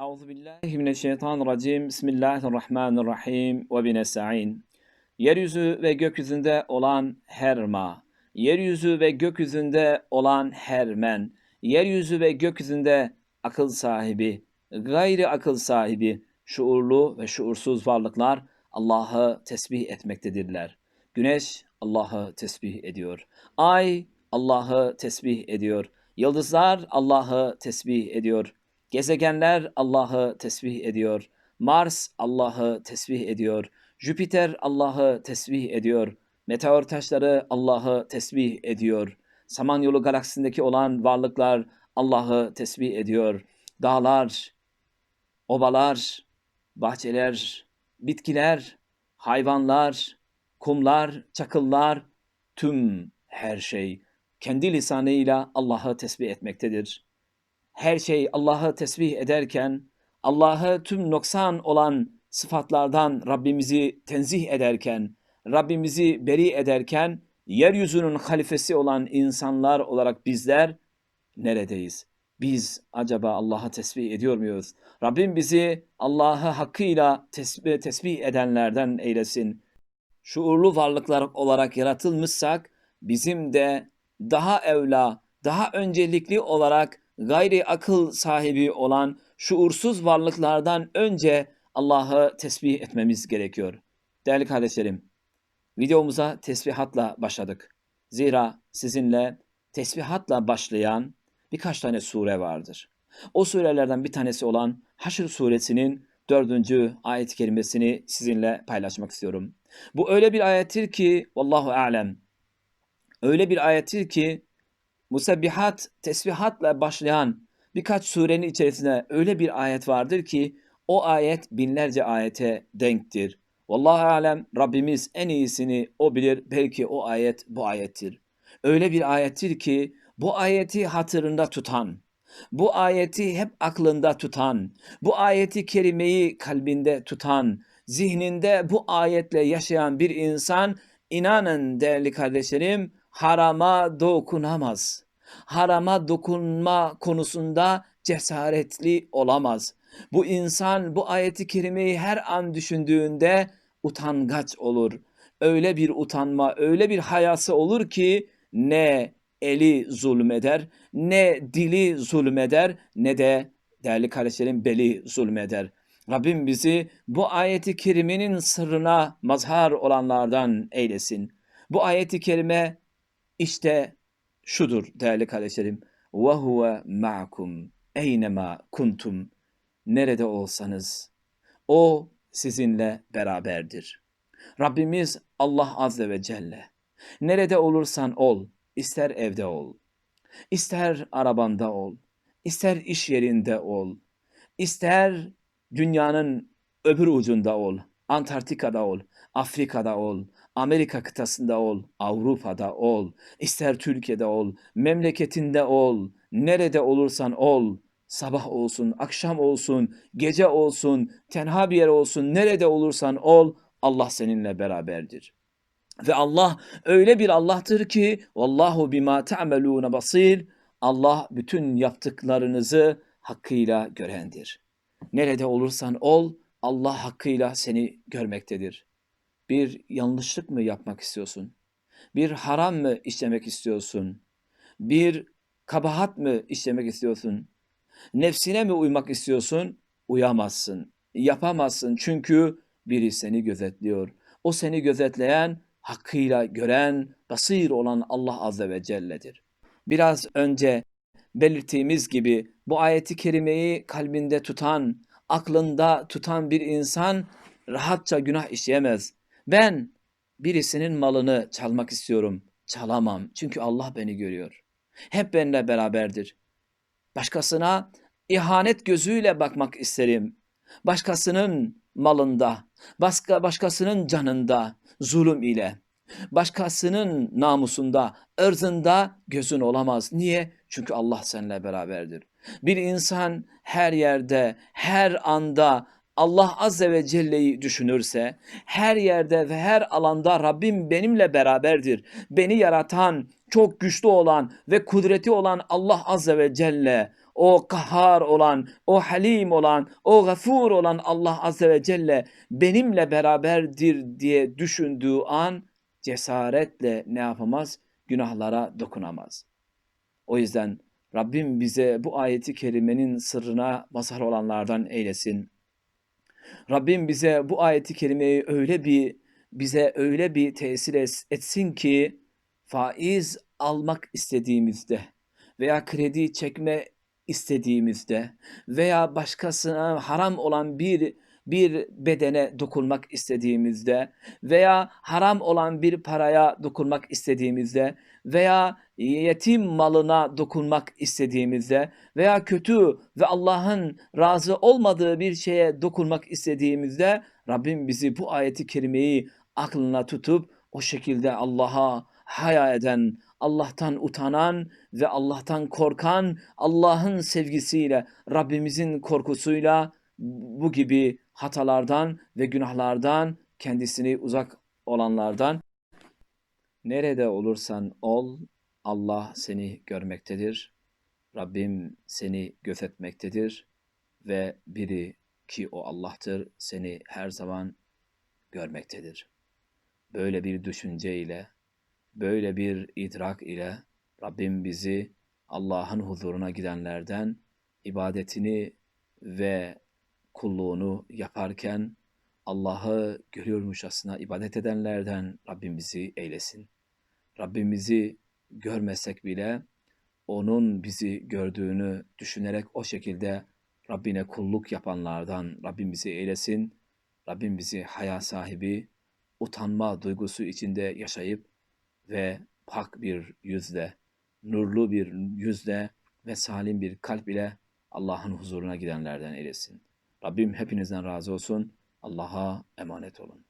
Euzu billahi mineşşeytanirracim. Bismillahirrahmanirrahim. Ve binesta'in. Yeryüzü ve gökyüzünde olan her ma, yeryüzü ve gökyüzünde olan her men, yeryüzü ve gökyüzünde akıl sahibi, gayri akıl sahibi, şuurlu ve şuursuz varlıklar Allah'ı tesbih etmektedirler. Güneş Allah'ı tesbih ediyor. Ay Allah'ı tesbih ediyor. Yıldızlar Allah'ı tesbih ediyor. Gezegenler Allah'ı tesbih ediyor. Mars Allah'ı tesbih ediyor. Jüpiter Allah'ı tesbih ediyor. Meteor taşları Allah'ı tesbih ediyor. Samanyolu galaksisindeki olan varlıklar Allah'ı tesbih ediyor. Dağlar, obalar, bahçeler, bitkiler, hayvanlar, kumlar, çakıllar, tüm her şey kendi lisanıyla Allah'ı tesbih etmektedir. Her şey Allah'ı tesbih ederken, Allah'ı tüm noksan olan sıfatlardan Rabbimizi tenzih ederken, Rabbimizi beri ederken, yeryüzünün halifesi olan insanlar olarak bizler neredeyiz? Biz acaba Allah'ı tesbih ediyor muyuz? Rabbim bizi Allah'ı hakkıyla tesbih, tesbih edenlerden eylesin. Şuurlu varlıklar olarak yaratılmışsak bizim de daha evla, daha öncelikli olarak gayri akıl sahibi olan şuursuz varlıklardan önce Allah'ı tesbih etmemiz gerekiyor. Değerli kardeşlerim, videomuza tesbihatla başladık. Zira sizinle tesbihatla başlayan birkaç tane sure vardır. O surelerden bir tanesi olan Haşr suresinin dördüncü ayet-i kerimesini sizinle paylaşmak istiyorum. Bu öyle bir ayettir ki, Vallahu alem, öyle bir ayettir ki, musebbihat, tesbihatla başlayan birkaç surenin içerisinde öyle bir ayet vardır ki, o ayet binlerce ayete denktir. Vallahu alem, Rabbimiz en iyisini o bilir, belki o ayet bu ayettir. Öyle bir ayettir ki, bu ayeti hatırında tutan, bu ayeti hep aklında tutan, bu ayeti kerimeyi kalbinde tutan, zihninde bu ayetle yaşayan bir insan inanın değerli kardeşlerim harama dokunamaz. Harama dokunma konusunda cesaretli olamaz. Bu insan bu ayeti kerimeyi her an düşündüğünde utangaç olur. Öyle bir utanma, öyle bir hayası olur ki ne eli zulmeder, ne dili zulmeder, ne de değerli kardeşlerim beli zulmeder. Rabbim bizi bu ayeti kerimenin sırrına mazhar olanlardan eylesin. Bu ayeti kerime işte şudur değerli kardeşlerim. Huve ma'kum eynema kuntum. Nerede olsanız o sizinle beraberdir. Rabbimiz Allah azze ve celle. Nerede olursan ol, ister evde ol, ister arabanda ol, ister iş yerinde ol, ister dünyanın öbür ucunda ol, Antarktika'da ol, Afrika'da ol, Amerika kıtasında ol, Avrupa'da ol, ister Türkiye'de ol, memleketinde ol, nerede olursan ol, sabah olsun, akşam olsun, gece olsun, tenha bir yer olsun, nerede olursan ol, Allah seninle beraberdir. Ve Allah öyle bir Allah'tır ki vallahu bima ta'melun basir. Allah bütün yaptıklarınızı hakkıyla görendir. Nerede olursan ol Allah hakkıyla seni görmektedir. Bir yanlışlık mı yapmak istiyorsun? Bir haram mı işlemek istiyorsun? Bir kabahat mı işlemek istiyorsun? Nefsine mi uymak istiyorsun? Uyamazsın. Yapamazsın çünkü biri seni gözetliyor. O seni gözetleyen hakkıyla gören, basir olan Allah Azze ve Celle'dir. Biraz önce belirttiğimiz gibi bu ayeti kerimeyi kalbinde tutan, aklında tutan bir insan rahatça günah işleyemez. Ben birisinin malını çalmak istiyorum. Çalamam çünkü Allah beni görüyor. Hep benimle beraberdir. Başkasına ihanet gözüyle bakmak isterim. Başkasının malında, başka başkasının canında zulüm ile, başkasının namusunda, ırzında gözün olamaz. Niye? Çünkü Allah seninle beraberdir. Bir insan her yerde, her anda Allah Azze ve Celle'yi düşünürse, her yerde ve her alanda Rabbim benimle beraberdir. Beni yaratan, çok güçlü olan ve kudreti olan Allah Azze ve Celle, o kahhar olan, o halim olan, o gafur olan Allah Azze ve Celle benimle beraberdir diye düşündüğü an cesaretle ne yapamaz? Günahlara dokunamaz. O yüzden Rabbim bize bu ayeti kerimenin sırrına mazhar olanlardan eylesin. Rabbim bize bu ayeti kerimeyi öyle bir bize öyle bir tesir es- etsin ki faiz almak istediğimizde veya kredi çekme istediğimizde veya başkasına haram olan bir bir bedene dokunmak istediğimizde veya haram olan bir paraya dokunmak istediğimizde veya yetim malına dokunmak istediğimizde veya kötü ve Allah'ın razı olmadığı bir şeye dokunmak istediğimizde Rabbim bizi bu ayeti kerimeyi aklına tutup o şekilde Allah'a haya eden, Allah'tan utanan ve Allah'tan korkan, Allah'ın sevgisiyle, Rabbimizin korkusuyla bu gibi hatalardan ve günahlardan kendisini uzak olanlardan nerede olursan ol Allah seni görmektedir. Rabbim seni gözetmektedir ve biri ki o Allah'tır seni her zaman görmektedir. Böyle bir düşünce ile, böyle bir idrak ile Rabbim bizi Allah'ın huzuruna gidenlerden ibadetini ve kulluğunu yaparken Allah'ı görüyormuşçasına ibadet edenlerden Rabbim bizi eylesin. Rabbimizi görmesek bile onun bizi gördüğünü düşünerek o şekilde Rabbine kulluk yapanlardan Rabbim bizi eylesin. Rabbim bizi haya sahibi, utanma duygusu içinde yaşayıp ve pak bir yüzle, nurlu bir yüzle ve salim bir kalp ile Allah'ın huzuruna gidenlerden eylesin. Rabbim hepinizden razı olsun. Allah'a emanet olun.